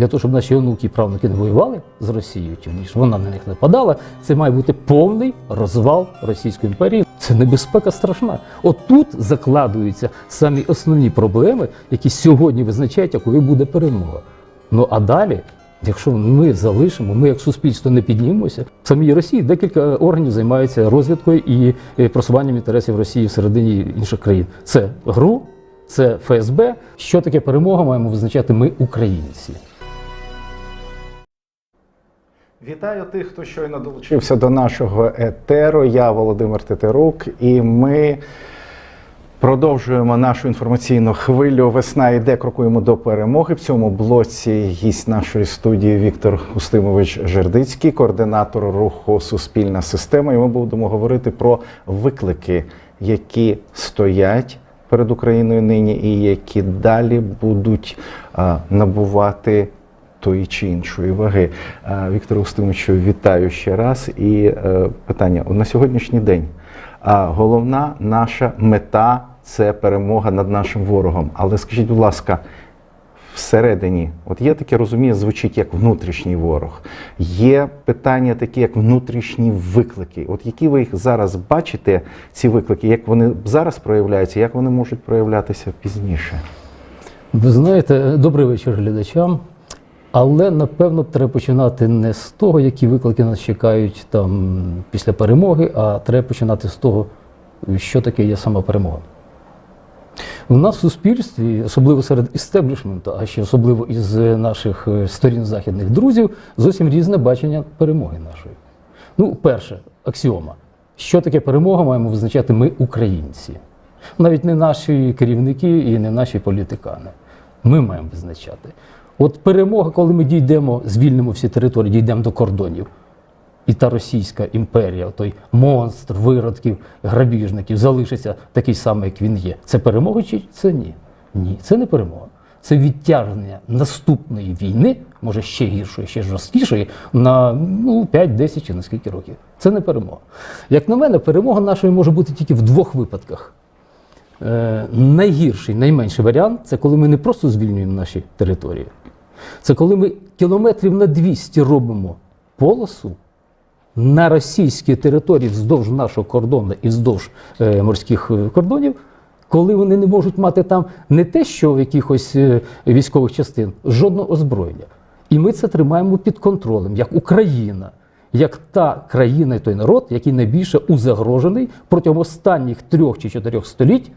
для того, щоб наші онуки і правнуки не воювали з Росією, ніж вона на них не падала, це має бути повний розвал Російської імперії. Це небезпека страшна. От тут закладуються самі основні проблеми, які сьогодні визначають, якою буде перемога. Ну а далі, якщо ми залишимо, ми як суспільство не піднімемося, в самій Росії декілька органів займаються розвідкою і е, просуванням інтересів Росії всередині інших країн. Це ГРУ, це ФСБ. Що таке перемога, маємо визначати ми, українці. Вітаю тих, хто щойно долучився до нашого етеру. Я Володимир Тетерук, і ми продовжуємо нашу інформаційну хвилю. Весна йде, крокуємо до перемоги. В цьому блоці гість нашої студії Віктор Устимович Жердицький, координатор руху Суспільна система. І ми будемо говорити про виклики, які стоять перед Україною нині, і які далі будуть набувати тої чи іншої ваги. Віктор Устимовичу, вітаю ще раз. І е, питання на сьогоднішній день. Головна наша мета це перемога над нашим ворогом. Але скажіть, будь ласка, всередині, от є таке розуміння, звучить як внутрішній ворог. Є питання такі, як внутрішні виклики. От які ви їх зараз бачите, ці виклики, як вони зараз проявляються, як вони можуть проявлятися пізніше? Ви знаєте, добрий вечір глядачам. Але напевно треба починати не з того, які виклики нас чекають там після перемоги, а треба починати з того, що таке є сама перемога. У нас в суспільстві, особливо серед істеблішменту, а ще особливо із наших е, сторін західних друзів, зовсім різне бачення перемоги нашої. Ну, перше, аксіома. Що таке перемога, маємо визначати ми, українці. Навіть не наші керівники і не наші політикани. Ми маємо визначати. От перемога, коли ми дійдемо, звільнимо всі території, дійдемо до кордонів. І та Російська імперія, той монстр виродків, грабіжників, залишиться такий самий, як він є. Це перемога чи це ні? Ні, це не перемога. Це відтягнення наступної війни, може ще гіршої, ще жорсткішої, на ну, 5-10 чи на скільки років. Це не перемога. Як на мене, перемога нашої може бути тільки в двох випадках. Е, найгірший, найменший варіант це коли ми не просто звільнюємо наші території. Це коли ми кілометрів на 200 робимо полосу на російській території вздовж нашого кордону і вздовж е, морських е, кордонів, коли вони не можуть мати там не те, що в якихось е, військових частин, жодного озброєння. І ми це тримаємо під контролем, як Україна, як та країна і той народ, який найбільше узагрожений протягом останніх трьох чи чотирьох століть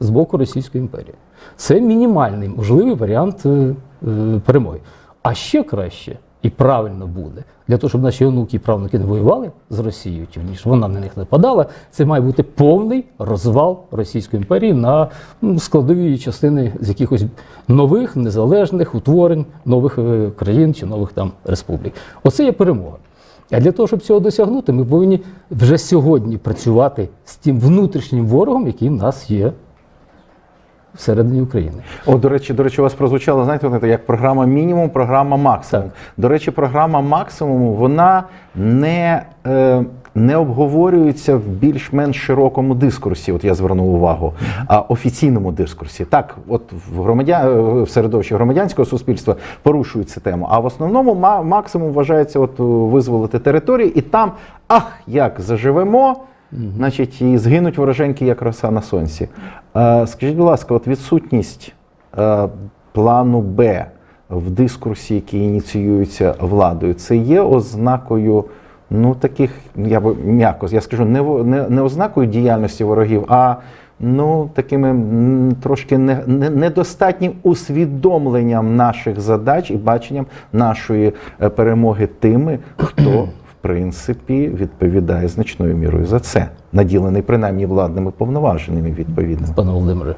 з боку Російської імперії. Це мінімальний можливий варіант е, е, перемоги. А ще краще і правильно буде для того, щоб наші онуки і правнуки не воювали з Росією, чи ніж вона на них не падала. Це має бути повний розвал Російської імперії на складові частини з якихось нових незалежних утворень нових е, країн чи нових там республік. Оце є перемога. А для того, щоб цього досягнути, ми повинні вже сьогодні працювати з тим внутрішнім ворогом, який в нас є всередині України. О, до речі, до речі, у вас прозвучало, знаєте, як програма мінімум, програма максимум. Так. До речі, програма максимуму вона не, е, не обговорюється в більш-менш широкому дискурсі. От я звернув увагу, а офіційному дискурсі. Так, от в громадян е, в середовищі громадянського суспільства порушують цю тему. А в основному ма- максимум вважається от визволити території, і там ах, як заживемо. Значить, і згинуть вороженьки, як роса на сонці. Скажіть, будь ласка, от відсутність плану Б в дискурсі, який ініціюється владою, це є ознакою ну, таких, я би м'яко, я скажу, не, не, не ознакою діяльності ворогів, а ну, такими трошки не, не, недостатнім усвідомленням наших задач і баченням нашої е, перемоги тими, хто принципі, відповідає значною мірою за це, наділений принаймні владними повноваженнями відповідно. Пане Володимире,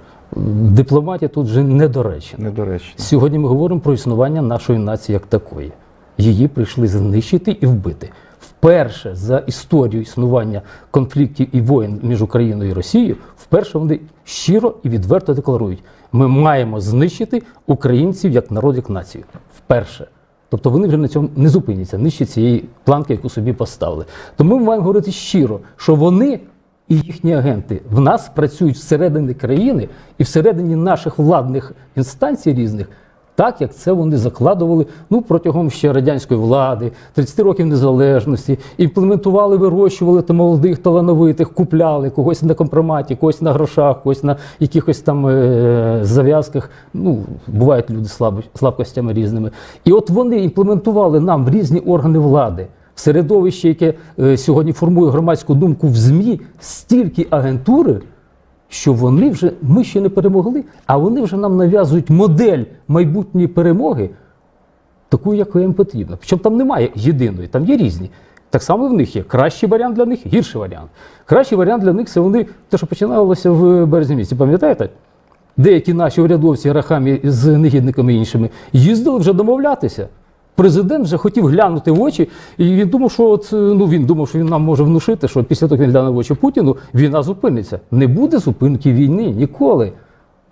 дипломатія тут вже недоречна. Недоречно. Сьогодні ми говоримо про існування нашої нації як такої. Її прийшли знищити і вбити. Вперше за історію існування конфліктів і воєн між Україною і Росією, вперше вони щиро і відверто декларують: ми маємо знищити українців як народ, як націю. Вперше. Тобто вони вже на цьому не зупиняться, нижче цієї планки, яку собі поставили. Тому ми маємо говорити щиро, що вони і їхні агенти в нас працюють всередині країни і всередині наших владних інстанцій різних так як це вони закладували ну, протягом ще радянської влади, 30 років незалежності, імплементували, вирощували та молодих талановитих, купляли когось на компроматі, когось на грошах, когось на якихось там е- зав'язках. Ну, бувають люди слаб- слабкостями різними. І от вони імплементували нам в різні органи влади. Середовище, яке е, сьогодні формує громадську думку в ЗМІ, стільки агентури, що вони вже ми ще не перемогли, а вони вже нам нав'язують модель майбутньої перемоги, таку, якою їм потрібно. Причому там немає єдиної, там є різні. Так само в них є кращий варіант для них, гірший варіант. Кращий варіант для них це вони, те, що починалося в березні місяці, пам'ятаєте? Деякі наші урядовці рахамі з негідниками іншими їздили вже домовлятися. Президент вже хотів глянути в очі, і він думав, що от, е, ну він думав, що він нам може внушити, що після того, як він гляне в очі Путіну, війна зупиниться. Не буде зупинки війни ніколи.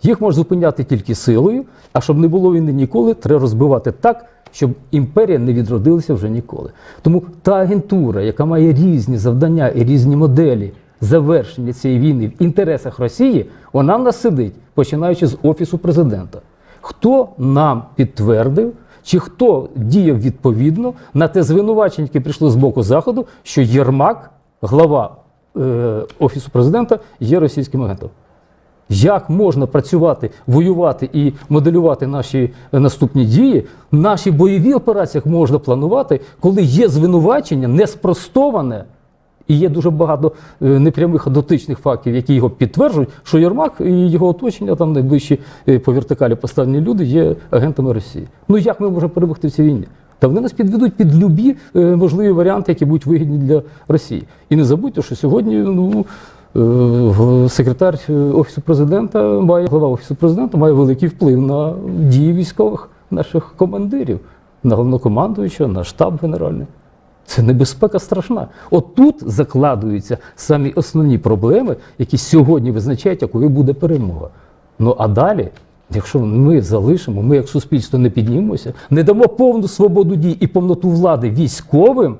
Їх можна зупиняти тільки силою, а щоб не було війни ніколи, треба розбивати так, щоб імперія не відродилася вже ніколи. Тому та агентура, яка має різні завдання і різні моделі завершення цієї війни в інтересах Росії, вона в нас сидить, починаючи з Офісу президента. Хто нам підтвердив, чи хто діяв відповідно на те звинувачення, яке прийшло з боку Заходу, що Єрмак, глава е, Офісу президента, є російським агентом? Як можна працювати, воювати і моделювати наші е, наступні дії, наші бойові операції можна планувати, коли є звинувачення неспростоване, і є дуже багато е, непрямих а дотичних фактів, які його підтверджують, що Єрмак і його оточення, там найближчі е, по вертикалі поставлені люди, є агентами Росії. Ну як ми можемо перемогти в цій війні? Та вони нас підведуть під любі е, можливі варіанти, які будуть вигідні для Росії. І не забудьте, що сьогодні ну, секретар Офісу президента має глава Офісу президента має великий вплив на дії військових наших командирів, на головнокомандуючого, на штаб генеральний. Це небезпека страшна. От тут закладуються самі основні проблеми, які сьогодні визначають, якою буде перемога. Ну а далі, якщо ми залишимо, ми як суспільство не піднімемося, не дамо повну свободу дій і повноту влади військовим,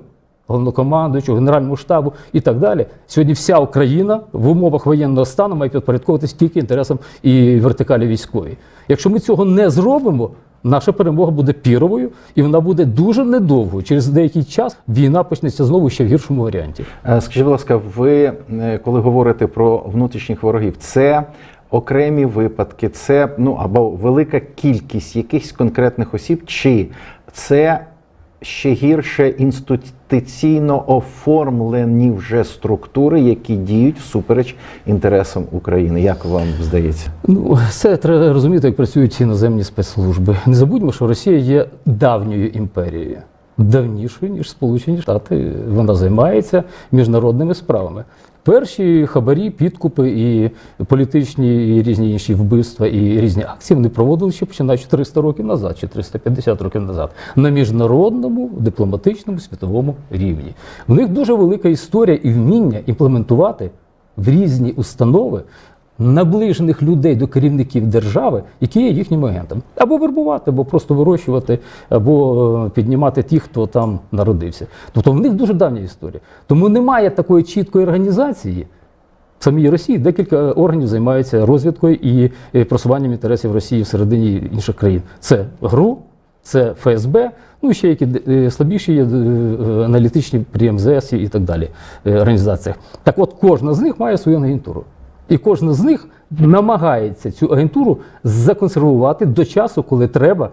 головнокомандуючого, генеральному штабу і так далі. Сьогодні вся Україна в умовах воєнного стану має підпорядковуватись тільки інтересам і вертикалі військовій. Якщо ми цього не зробимо, наша перемога буде піровою, і вона буде дуже недовго. Через деякий час війна почнеться знову ще в гіршому варіанті. Е, Скажіть, будь ласка, ви е, коли говорите про внутрішніх ворогів, це окремі випадки, це ну або велика кількість якихось конкретних осіб, чи це ще гірше інституційно оформлені вже структури, які діють всупереч інтересам України? Як вам здається? Ну, це треба розуміти, як працюють іноземні спецслужби. Не забудьмо, що Росія є давньою імперією, давнішою, ніж Сполучені Штати. Вона займається міжнародними справами. Перші хабарі, підкупи і політичні і різні інші вбивства і різні акції вони проводили ще починаючи 300 років назад чи 350 років назад на міжнародному дипломатичному світовому рівні. В них дуже велика історія і вміння імплементувати в різні установи наближених людей до керівників держави, які є їхніми агентами, або вербувати, або просто вирощувати, або е, піднімати тих, хто там народився. Тобто в них дуже давня історія. Тому немає такої чіткої організації. В самій Росії декілька органів займаються розвідкою і е, просуванням інтересів Росії всередині інших країн. Це ГРУ, це ФСБ, ну ще які е, слабіші є е, е, аналітичні при МЗС і так далі е, організаціях. Так от кожна з них має свою агентуру. І кожна з них намагається цю агентуру законсервувати до часу, коли треба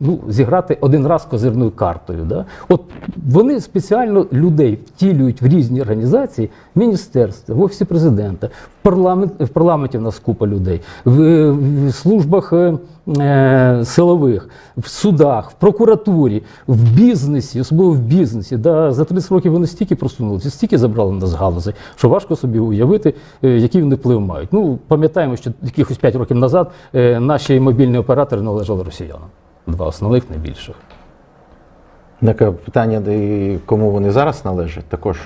ну, зіграти один раз козирною картою. Да? От вони спеціально людей втілюють в різні організації, в міністерстві, в офісі президента, в, парламент, в парламенті в нас купа людей, в, в службах е, е, силових, в судах, в прокуратурі, в бізнесі, особливо в бізнесі. Да? За 30 років вони стільки просунулися, стільки забрали на з галузей, що важко собі уявити, е, який вони вплив мають. Ну, пам'ятаємо, що якихось 5 років назад е, наші мобільні оператори належали росіянам. Два основних найбільших. Таке питання, кому вони зараз належать, також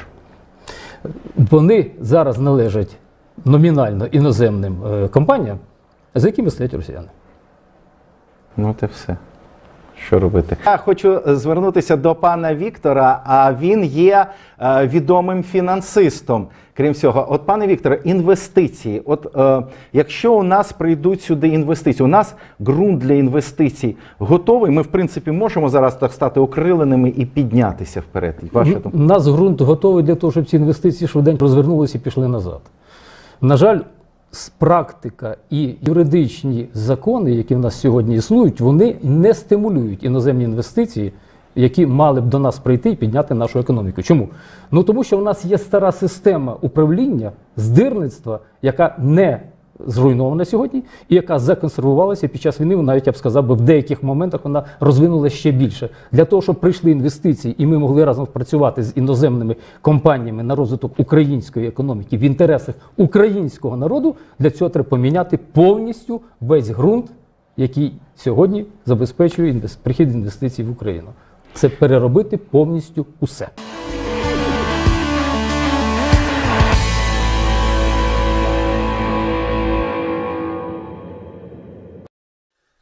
Вони зараз належать номінально іноземним е, компаніям, за якими стоять росіяни. ну це все. Що робити? Я хочу звернутися до пана Віктора. А він є е, відомим фінансистом. Крім всього, от пане Вікторе, інвестиції. От е, якщо у нас прийдуть сюди інвестиції, у нас ґрунт для інвестицій готовий. Ми, в принципі, можемо зараз так стати окриленими і піднятися вперед. Ваша У нас ґрунт готовий для того, щоб ці інвестиції швиденько розвернулися і пішли назад. На жаль, практика і юридичні закони, які в нас сьогодні існують, вони не стимулюють іноземні інвестиції, які мали б до нас прийти і підняти нашу економіку. Чому? Ну тому що в нас є стара система управління здирництва, яка не зруйнована сьогодні, і яка законсервувалася під час війни, навіть я б сказав, би в деяких моментах вона розвинулася ще більше. Для того, щоб прийшли інвестиції, і ми могли разом працювати з іноземними компаніями на розвиток української економіки в інтересах українського народу, для цього треба поміняти повністю весь ґрунт, який сьогодні забезпечує інвес- прихід інвестицій в Україну. Це переробити повністю усе.